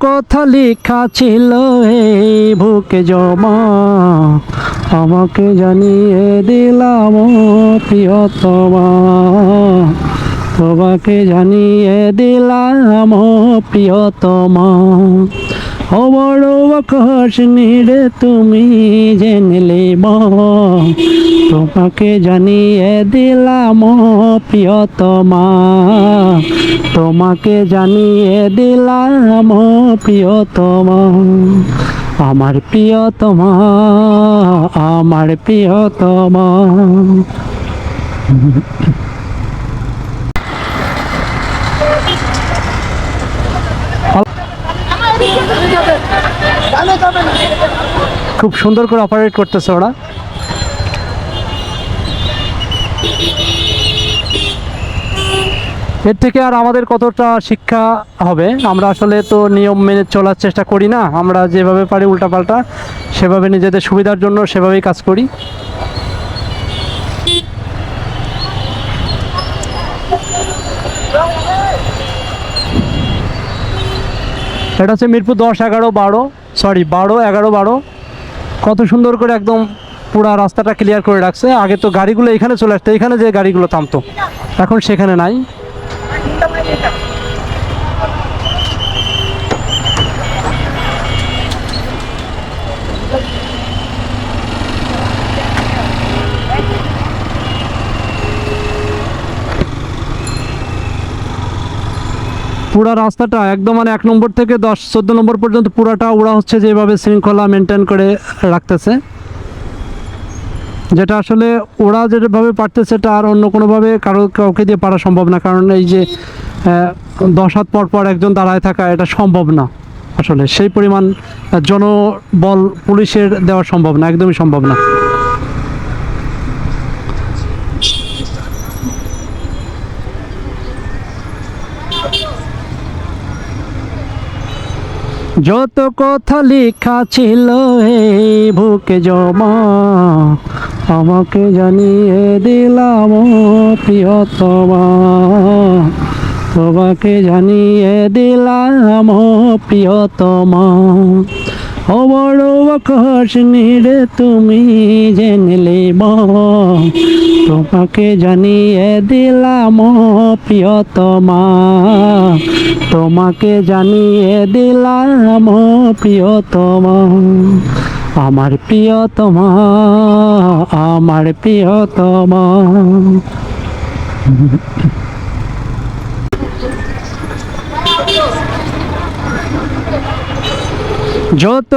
কথা লেখা ছিল হে বুকে জমা আমাকে জানিয়ে দিলাম প্রিয়তমা। তোমাকে জানিয়ে দিলাম প্রিয়তমা। ও বড় আকাশ নিরে তুমি জেনলে তোমাকে জানিয়ে দিলাম প্রিয়তমা। তোমাকে জানিয়ে দিলাম প্রিয়তমা। আমার প্রিয়তমা আমার প্রিয়তমা। খুব সুন্দর করে অপারেট করতেছে ওরা। এর থেকে আর আমাদের কতটা শিক্ষা হবে? আমরা আসলে তো নিয়ম মেনে চলার চেষ্টা করি না। আমরা যেভাবে পারি উল্টাপাল্টা, সেভাবে নিজেদের সুবিধার জন্য সেভাবেই কাজ করি। এটা হচ্ছে মিরপুর দশ এগারো বারো। সরি বারো, এগারো, বারো। কত সুন্দর করে একদম পুরা রাস্তাটা ক্লিয়ার করে রাখছে। আগে তো গাড়িগুলো এখানে চলে আসতো, এখানে যে গাড়িগুলো থামতো, এখন সেখানে নাই। পুরা রাস্তাটা একদম মানে এক নম্বর থেকে দশ, চোদ্দ নম্বর পর্যন্ত পুরাটা ওরা হচ্ছে যেভাবে শৃঙ্খলা মেনটেন করে রাখতেছে। যেটা আসলে ওরা যেভাবে পারতেছে এটা আর অন্য কোনোভাবে কারও কাউকে দিয়ে পারা সম্ভব না। কারণ এই যে দশ হাত পর পর একজন দাঁড়ায় থাকা, এটা সম্ভব না আসলে। সেই পরিমাণ জনবল পুলিশের দেওয়া সম্ভব না, একদমই সম্ভব না। যত কথা লেখা ছিল হে ভুকে জমা, আমাকে জানিয়ে দিলাম প্রিয়তমা। তোমাকে জানিয়ে দিলাম প্রিয়তমা। বড় আকাশ নিরে তুমি জেনলে তোমাকে জানিয়ে দিলাম প্রিয়তমা। তোমাকে জানিয়ে দিলাম প্রিয়তমা। আমার প্রিয়তমা আমার প্রিয়তমা। যত